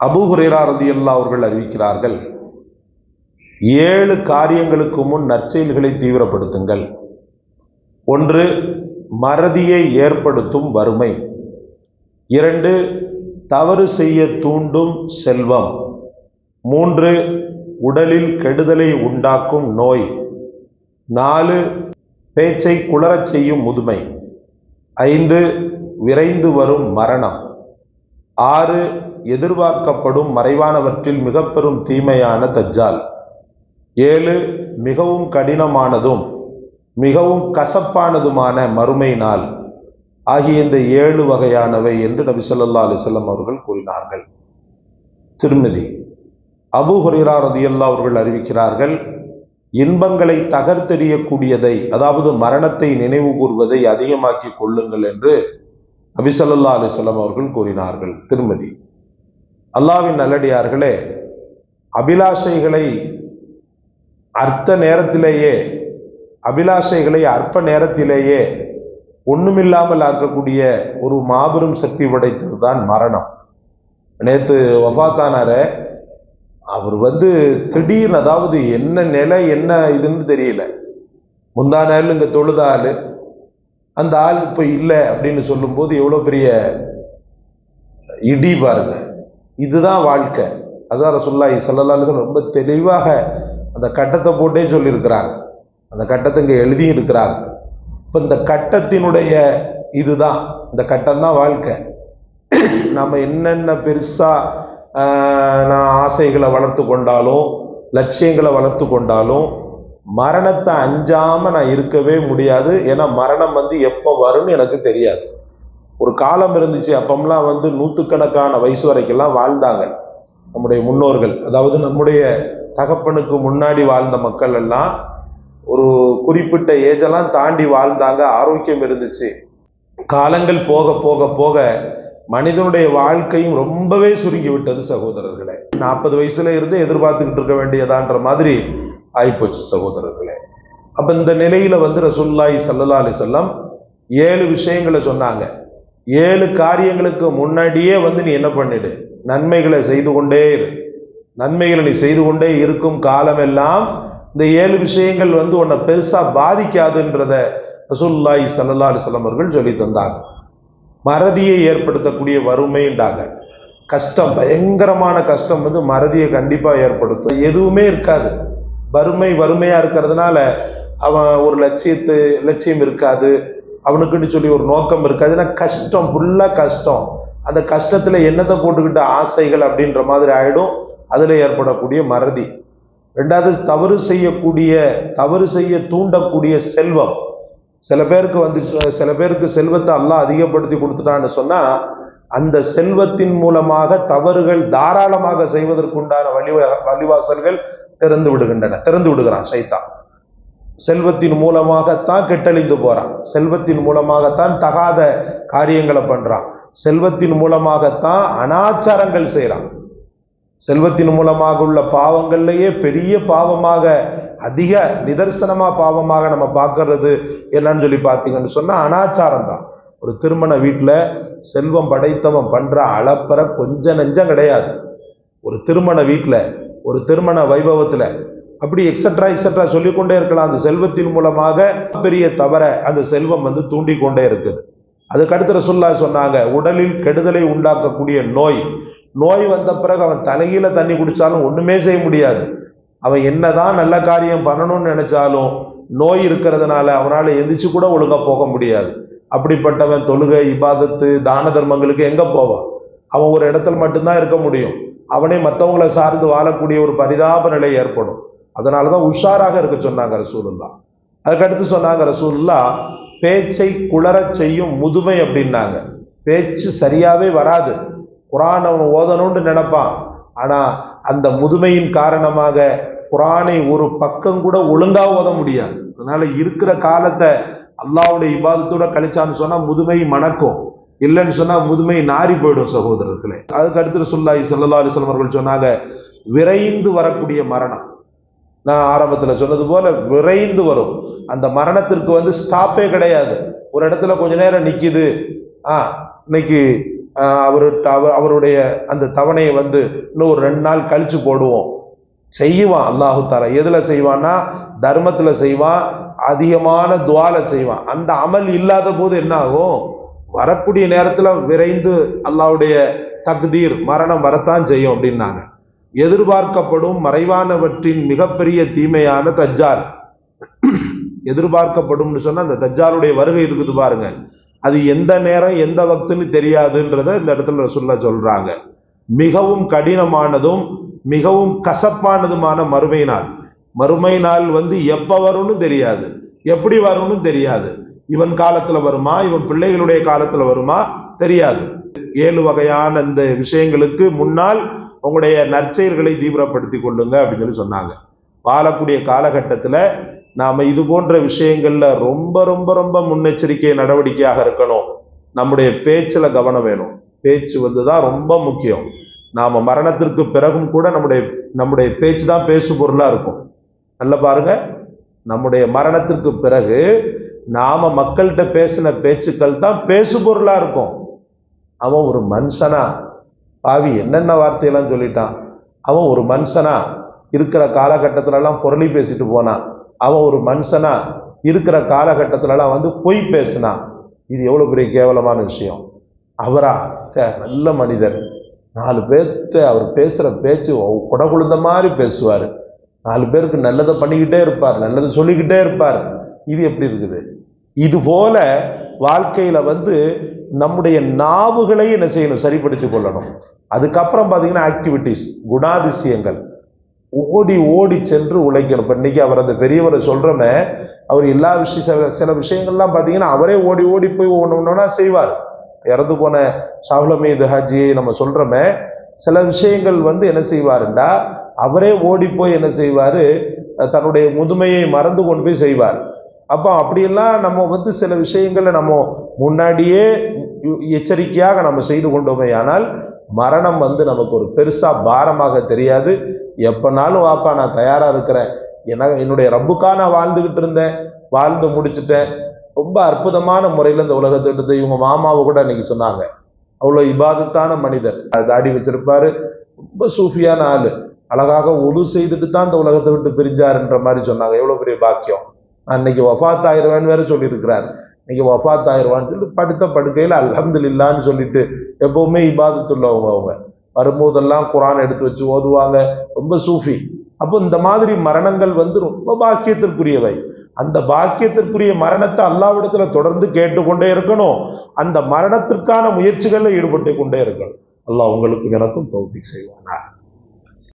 அபு ஹுரேரா அவர்கள் அறிவிக்கிறார்கள் ஏழு காரியங்களுக்கு முன் நற்செயல்களை தீவிரப்படுத்துங்கள். ஒன்று மறதியை ஏற்படுத்தும் வறுமை. இரண்டு தவறு செய்ய தூண்டும் செல்வம். மூன்று உடலில் கெடுதலை உண்டாக்கும் நோய். நாலு பேச்சை குளரச் செய்யும் முதுமை. ஐந்து விரைந்து வரும் மரணம். ஆறு எதிர்பார்க்கப்படும் மறைவானவற்றில் மிக பெரும் தீமையான தஜ்ஜால். ஏழு மிகவும் கடினமானதும் மிகவும் கசப்பானதுமான மறுமை நாள் ஆகிய இந்த ஏழு வகையானவை என்று நபி சொல்லா அலைஹி அவர்கள் கூறினார்கள். திருமதி அபு ஹுரைரா ரதியல்லா அவர்கள் அறிவிக்கிறார்கள் இன்பங்களை தகர்த்தெறியக்கூடியதை அதாவது மரணத்தை நினைவு கூறுவதை அதிகமாக்கி கொள்ளுங்கள் என்று அபிசல்லா அலிசல்லாம் அவர்கள் கூறினார்கள் திருமதி அல்லாவின் நல்லடியார்களே அபிலாஷைகளை அர்த்த நேரத்திலேயே அபிலாஷைகளை அற்ப நேரத்திலேயே ஒண்ணுமில்லாமல் ஆக்கக்கூடிய ஒரு மாபெரும் சக்தி படைத்தது தான் மரணம். நேற்று வபாத்தானார அவர் வந்து திடீர்னு அதாவது என்ன நிலை என்ன இதுன்னு தெரியல. முந்தா நாள் இங்கே தொழுத அந்த ஆள் இப்போ இல்லை அப்படின்னு சொல்லும்போது எவ்வளோ பெரிய இடி பாருங்க. இதுதான் வாழ்க்கை. அதான் ரசுல்லாஹி ஸல்லல்லாஹு ரொம்ப தெளிவாக அந்த கட்டத்தை போட்டே சொல்லியிருக்கிறாங்க. அந்த கட்டத்தை இங்கே எழுதியும் இருக்கிறாங்க இப்போ இந்த கட்டத்தினுடைய இதுதான். இந்த கட்டம் தான் வாழ்க்கை. நம்ம என்னென்ன பெருசாக நான் ஆசைகளை வளர்த்து கொண்டாலும் லட்சியங்களை வளர்த்து கொண்டாலும் மரணத்தை அஞ்சாமல் நான் இருக்கவே முடியாது. ஏன்னா மரணம் வந்து எப்போ வரும்னு எனக்கு தெரியாது. ஒரு காலம் இருந்துச்சு அப்பம்லாம் வந்து நூற்றுக்கணக்கான வயசு வரைக்கெல்லாம் வாழ்ந்தாங்க. நம்முடைய முன்னோர்கள் அதாவது நம்முடைய தகப்பனுக்கு முன்னாடி வாழ்ந்த மக்கள் எல்லாம் ஒரு குறிப்பிட்ட ஏஜெல்லாம் தாண்டி வாழ்ந்தாங்க ஆரோக்கியம் இருந்துச்சு. காலங்கள் போக போக போக மனிதனுடைய வாழ்க்கையும் ரொம்பவே சுருங்கி விட்டது சகோதரர்களே. நாற்பது வயசுல இருந்து எதிர்பார்த்துக்கிட்டு இருக்க வேண்டியதான்ற மாதிரி ஆயிப்போச்சு சகோதரர்களே. அப்போ இந்த நிலையில் வந்து ரசூல்லாய் சல்லல்லா அலிசல்லாம் ஏழு விஷயங்களை சொன்னாங்க. ஏழு காரியங்களுக்கு முன்னாடியே வந்து நீ என்ன பண்ணிடு? நன்மைகளை செய்து கொண்டே இரு. நன்மைகளை நீ செய்து கொண்டே இருக்கும் காலமெல்லாம் இந்த ஏழு விஷயங்கள் வந்து உன்னை பெருசாக பாதிக்காதுன்றத ரசூல்லாய் சல்லல்லா அலிசல்லாம் அவர்கள் சொல்லி தந்தாங்க. மறதியை ஏற்படுத்தக்கூடிய வறுமைன்றாங்க கஷ்டம் பயங்கரமான கஷ்டம் வந்து மறதியை கண்டிப்பாக ஏற்படுத்தும். எதுவுமே இருக்காது. வறுமை வறுமையாக இருக்கிறதுனால அவன் ஒரு லட்சியத்து லட்சியம் இருக்காது. அவனுக்குன்னு சொல்லி ஒரு நோக்கம் இருக்காது. ஏன்னா கஷ்டம் ஃபுல்லாக கஷ்டம். அந்த கஷ்டத்தில் என்னத்தை போட்டுக்கிட்ட ஆசைகள் அப்படின்ற மாதிரி ஆகிடும் அதில் ஏற்படக்கூடிய மறதி. ரெண்டாவது தவறு செய்யக்கூடிய தவறு செய்ய தூண்டக்கூடிய செல்வம். சில பேருக்கு வந்து சில பேருக்கு செல்வத்தை எல்லாம் அதிகப்படுத்தி கொடுத்துட்டான்னு சொன்னால் அந்த செல்வத்தின் மூலமாக தவறுகள் தாராளமாக செய்வதற்குண்டான வழி வழிவாசல்கள் திறந்து விடுகின்றன. திறந்து விடுகிறான் சைத்தான். செல்வத்தின் மூலமாகத்தான் கெட்டழிந்து போறான். செல்வத்தின் மூலமாகத்தான் தகாத காரியங்களை பண்றான். செல்வத்தின் மூலமாகத்தான் அனாச்சாரங்கள் செய்கிறான் செல்வத்தின் மூலமாக உள்ள பாவங்கள்லேயே பெரிய பாவமாக அதிக நிதர்சனமா பாவமாக நம்ம பார்க்கறது என்னன்னு சொல்லி பார்த்தீங்கன்னு சொன்னா அனாச்சாரம் தான் ஒரு திருமண வீட்டில் செல்வம் படைத்தவன் பண்ற அளப்பற கொஞ்சம் நெஞ்சம் கிடையாது. ஒரு திருமண வீட்டில் ஒரு திருமண வைபவத்தில். அப்படி எக்ஸட்ரா எக்ஸட்ரா சொல்லிக்கொண்டே இருக்கலாம். அந்த செல்வத்தின் மூலமாக பெரிய தவற அந்த செல்வம் வந்து தூண்டிக்கொண்டே இருக்குது. அதுக்கு சொல்லா சொன்னாங்க உடலில் கெடுதலை உண்டாக்கக்கூடிய நோய். நோய் வந்த பிறகு அவன் தலையில தண்ணி குடித்தாலும் ஒன்றுமே செய்ய முடியாது. அவன் என்னதான் நல்ல காரியம் பண்ணணும்னு நினைச்சாலும் நோய் இருக்கிறதுனால அவனால் எந்திரிச்சு கூட ஒழுங்காக போக முடியாது. அப்படிப்பட்டவன் தொழுகை இபாதத்து தான தர்மங்களுக்கு எங்கே போவான்? அவன் ஒரு இடத்துல மட்டும்தான் இருக்க முடியும். அவனே மற்றவங்களை சார்ந்து வாழக்கூடிய ஒரு பரிதாப நிலை ஏற்படும். அதனால தான் உஷாராக இருக்க சொன்னாங்க ரசூலுல்லா. அதுக்கடுத்து சொன்னாங்க ரசூலுல்லா பேச்சை குளரச் செய்யும் முதுமை அப்படின்னாங்க. பேச்சு சரியாகவே வராது. குரான் அவன் ஓதணும்னு நினைப்பான். ஆனால் அந்த முதுமையின் காரணமாக குரானை ஒரு பக்கம் கூட ஒழுங்காக ஓத முடியாது. அதனால இருக்கிற காலத்தை அல்லாவுடைய இபாதத்தோட கழிச்சான்னு சொன்னால் முதுமை மணக்கும். இல்லைன்னு சொன்னால் முதுமை நாரி போயிடும் சகோதரர்களே. அதுக்கு அடுத்து சொல்லாய் சல்லா அலிஸ்லாம் அவர்கள் சொன்னாங்க விரைந்து வரக்கூடிய மரணம். நான் ஆரம்பத்தில் சொன்னது போல விரைந்து வரும். அந்த மரணத்திற்கு வந்து ஸ்டாப்பே கிடையாது. ஒரு இடத்துல கொஞ்ச நேரம் நிற்கிது ஆ இன்னைக்கு அவரு அவருடைய அந்த தவணையை வந்து இன்னும் ஒரு ரெண்டு நாள் கழிச்சு போடுவோம். செய்வான் அல்லாஹு தாலா. எதில் செய்வான்னா தர்மத்தில் செய்வான் அதிகமான துவால செய்வான். அந்த அமல் இல்லாத போது என்ன ஆகும்? வரக்கூடிய நேரத்தில் விரைந்து அல்லாவுடைய தக்தீர் மரணம் வரத்தான் செய்யும் அப்படின்னாங்க. எதிர்பார்க்கப்படும் மறைவானவற்றின் மிகப்பெரிய தீமையான தஜ்ஜால். எதிர்பார்க்கப்படும்னு சொன்னால் அந்த தஜ்ஜாலுடைய வருகை இருக்குது பாருங்க. அது எந்த நேரம் எந்த வக்துன்னு தெரியாதுன்றத இந்த இடத்துல சொல்ல சொல்றாங்க. மிகவும் கடினமானதும் மிகவும் கசப்பானதுமான மறுமை நாள். மறுமை நாள் வந்து எப்போ வரும்னு தெரியாது. எப்படி வரும்னு தெரியாது. இவன் காலத்துல வருமா? இவன் பிள்ளைகளுடைய காலத்துல வருமா? தெரியாது. ஏழு வகையான இந்த விஷயங்களுக்கு முன்னால் உங்களுடைய நற்செயல்களை தீவிரப்படுத்தி கொள்ளுங்க அப்படின்னு சொல்லி சொன்னாங்க. வாழக்கூடிய காலகட்டத்தில் நாம் இது போன்ற விஷயங்களில் ரொம்ப ரொம்ப ரொம்ப முன்னெச்சரிக்கை நடவடிக்கையாக இருக்கணும். நம்முடைய பேச்சில் கவனம் வேணும். பேச்சு வந்து தான் ரொம்ப முக்கியம். நாம் மரணத்திற்கு பிறகும் கூட நம்முடைய நம்முடைய பேச்சு தான் பேசு பொருளாக இருக்கும். நல்ல பாருங்க. நம்முடைய மரணத்திற்கு பிறகு நாம மக்கள்கிட்ட பேசின பேச்சுக்கள் தான் பேசு பொருளாக இருக்கும். அவன் ஒரு மனுஷனா. பாவி என்னென்ன வார்த்தையெல்லாம் சொல்லிட்டான். அவன் ஒரு மனுஷனா. இருக்கிற காலகட்டத்திலலாம் பொருளி பேசிட்டு போனான். அவன் ஒரு மனுஷனா. இருக்கிற காலகட்டத்திலலாம் வந்து பொய் பேசினான். இது எவ்வளோ பெரிய கேவலமான விஷயம். அவரா? சே நல்ல மனிதர். நாலு பேர்கிட்ட அவர் பேசுகிற பேச்சு குடகுழுந்த மாதிரி பேசுவார். நாலு பேருக்கு நல்லதை பண்ணிக்கிட்டே இருப்பார். நல்லதை சொல்லிக்கிட்டே இருப்பார். இது எப்படி இருக்குது? இது போல வாழ்க்கையில் வந்து நம்முடைய நாவுகளை என்ன செய்யணும்? சரிப்படுத்திக் கொள்ளணும். அதுக்கப்புறம் பார்த்தீங்கன்னா ஆக்டிவிட்டிஸ் குணாதிசயங்கள். ஓடி ஓடி சென்று உழைக்கணும். இப்போ இன்னைக்கு அவர் அந்த பெரியவரை சொல்கிறோமே அவர் எல்லா விஷயம் சில விஷயங்கள்லாம் பார்த்தீங்கன்னா அவரே ஓடி ஓடி போய் ஒன்று ஒன்றா செய்வார். இறந்து போன ஷாகுலமீது ஹாஜியை நம்ம சொல்கிறோமே சில விஷயங்கள் வந்து என்ன செய்வாருண்டா? அவரே ஓடி போய் என்ன செய்வார்? தன்னுடைய முதுமையை மறந்து கொண்டு போய் செய்வார். அப்போ அப்படியெல்லாம் நம்ம வந்து சில விஷயங்களை நம்ம முன்னாடியே எச்சரிக்கையாக நம்ம செய்து கொண்டோமே. ஆனால் மரணம் வந்து நமக்கு ஒரு பெருசாக பாரமாக தெரியாது. எப்போனாலும் வாப்பா நான் தயாராக இருக்கிறேன். என என்னுடைய ரப்புக்காக நான் வாழ்ந்துக்கிட்டு இருந்தேன். வாழ்ந்து முடிச்சுட்டேன். ரொம்ப அற்புதமான முறையில் இந்த உலகத்தை எடுத்து இவங்க மாமாவை கூட அன்னைக்கு சொன்னாங்க. அவ்வளோ இபாதத்தான மனிதர். தாடி வச்சிருப்பாரு. ரொம்ப சூஃபியான ஆள். அழகாக ஒழு செய்துட்டு தான் இந்த உலகத்தை விட்டு பிரிஞ்சாருன்ற மாதிரி சொன்னாங்க. எவ்வளோ பெரிய பாக்கியம். அன்னைக்கு வஃபாத் ஆயிடுவேன்னு வேற சொல்லியிருக்கிறார். இன்னைக்கு வஃபாத் ஆயிடுவான்னு சொல்லிட்டு படுத்த படுக்கையில் அல்ஹம்துலில்லான்னு சொல்லிட்டு எப்பவுமே இபாதத்துள்ளவங்க அவங்க வரும்போதெல்லாம் குரான் எடுத்து வச்சு ஓதுவாங்க. ரொம்ப சூஃபி. அப்போ இந்த மாதிரி மரணங்கள் வந்து ரொம்ப பாக்கியத்திற்குரியவை. அந்த பாக்கியத்திற்குரிய மரணத்தை அல்லாவிடத்தில் தொடர்ந்து கேட்டுக்கொண்டே இருக்கணும். அந்த மரணத்திற்கான முயற்சிகளில் ஈடுபட்டு கொண்டே இருக்கணும். அல்லாஹ் உங்களுக்கு எனக்கும் தோப்பி செய்வானா